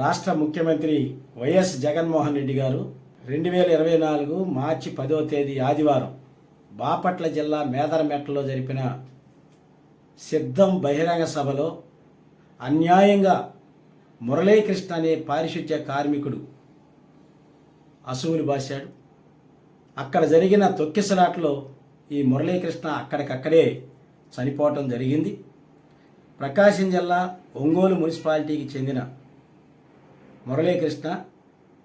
రాష్ట్ర ముఖ్యమంత్రి వైఎస్ జగన్మోహన్ రెడ్డి గారు రెండు వేల ఇరవై నాలుగు మార్చి పదో తేదీ ఆదివారం బాపట్ల జిల్లా మేదరమెట్టలో జరిపిన సిద్ధం బహిరంగ సభలో అన్యాయంగా మురళీకృష్ణ అనే పారిశుద్ధ్య కార్మికుడు అసువులు బాశాడు. అక్కడ జరిగిన తొక్కిసలాట్లో ఈ మురళీకృష్ణ అక్కడికక్కడే చనిపోవటం జరిగింది. ప్రకాశం జిల్లా ఒంగోలు మున్సిపాలిటీకి చెందిన మురళీకృష్ణ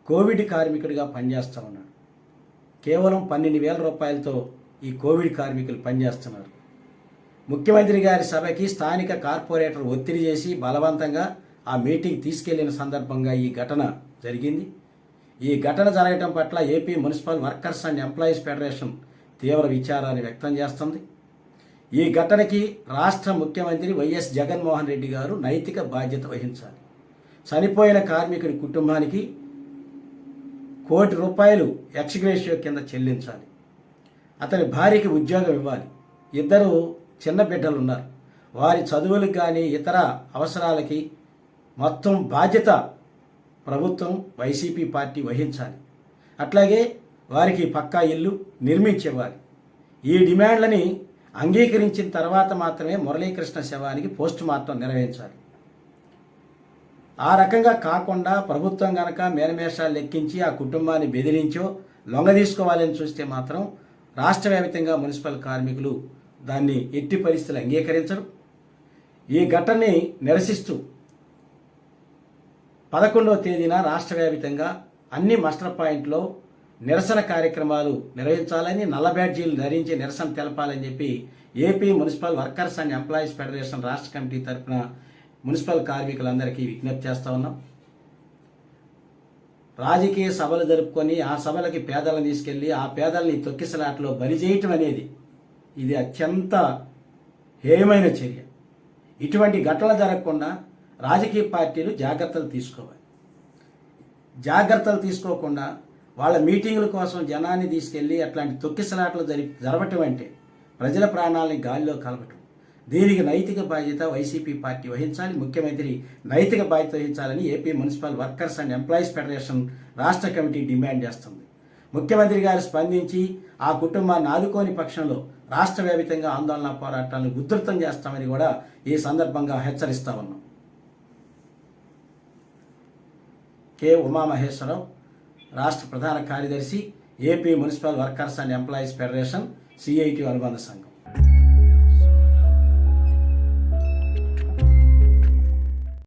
కోవిడ్ కార్మికుడిగా పనిచేస్తూ ఉన్నాడు. కేవలం పన్నెండు వేల రూపాయలతో ఈ కోవిడ్ కార్మికులు పనిచేస్తున్నారు. ముఖ్యమంత్రి గారి సభకి స్థానిక కార్పొరేటర్ ఒత్తిడి చేసి బలవంతంగా ఆ మీటింగ్ తీసుకెళ్ళిన సందర్భంగా ఈ ఘటన జరిగింది. ఈ ఘటన జరగటం పట్ల AP municipal workers and employees federation తీవ్ర విచారాన్ని వ్యక్తం చేస్తుంది. ఈ ఘటనకి రాష్ట్ర ముఖ్యమంత్రి వైఎస్ జగన్మోహన్ రెడ్డి గారు నైతిక బాధ్యత వహించాలి. చనిపోయిన కార్మికుడి కుటుంబానికి కోటి రూపాయలు ఎక్స్గ్రేషియో కింద చెల్లించాలి. అతని భార్యకి ఉద్యోగం ఇవ్వాలి. ఇద్దరు చిన్న బిడ్డలు ఉన్నారు వారి చదువులకు కానీ ఇతర అవసరాలకి మొత్తం బాధ్యత ప్రభుత్వం వైసీపీ పార్టీ వహించాలి. అట్లాగే వారికి పక్కా ఇల్లు నిర్మించివ్వాలి. ఈ డిమాండ్లని అంగీకరించిన తర్వాత మాత్రమే మురళీకృష్ణ శవానికి పోస్ట్ మార్టం నిర్వహించాలి. ఆ రకంగా కాకుండా ప్రభుత్వం గనక మేనమేషాలు లెక్కించి ఆ కుటుంబాన్ని బెదిరించో లొంగ తీసుకోవాలని చూస్తే మాత్రం రాష్ట్ర వ్యాప్తంగా మున్సిపల్ కార్మికులు దాన్ని ఎట్టి పరిస్థితులు అంగీకరించరు. ఈ ఘటనని నిరసిస్తూ పదకొండవ తేదీన రాష్ట్ర వ్యాప్తంగా అన్ని మస్టర్ పాయింట్లో నిరసన కార్యక్రమాలు నిర్వహించాలని నల్ల బ్యాడ్జీలు ధరించి నిరసన తెలపాలని చెప్పి AP municipal workers and employees federation రాష్ట్ర కమిటీ తరఫున మున్సిపల్ కార్మికులందరికీ విజ్ఞప్తి చేస్తూ ఉన్నాం. రాజకీయ సభలు జరుపుకొని ఆ సభలకి పేదలను తీసుకెళ్ళి ఆ పేదల్ని తొక్కిసలాట్లో బలి చేయటం అనేది ఇది అత్యంత హేయమైన చర్య. ఇటువంటి ఘటనలు జరగకుండా రాజకీయ పార్టీలు జాగ్రత్తలు తీసుకోవాలి. జాగ్రత్తలు తీసుకోకుండా వాళ్ళ మీటింగుల కోసం జనాన్ని తీసుకెళ్ళి అట్లాంటి తొక్కిసలాట్లు జరి జరగటం అంటే ప్రజల ప్రాణాలని గాలిలో కలపటం. దీనికి నైతిక బాధ్యత వైసీపీ పార్టీ వహించాలి? ముఖ్యమంత్రి నైతిక బాధ్యత వహించాలని AP municipal workers and employees federation రాష్ట్ర కమిటీ డిమాండ్ చేస్తుంది. ముఖ్యమంత్రి గారు స్పందించి ఆ కుటుంబాన్ని ఆదుకోని పక్షంలో రాష్ట్ర వ్యాప్తంగా ఆందోళన పోరాటాలను ఉధృతం చేస్తామని కూడా ఈ సందర్భంగా హెచ్చరిస్తా ఉన్నాం. కె. ఉమామహేశ్వరరావు రాష్ట్ర ప్రధాన కార్యదర్శి AP municipal workers and employees federation CIT అనుబంధ సంఘం.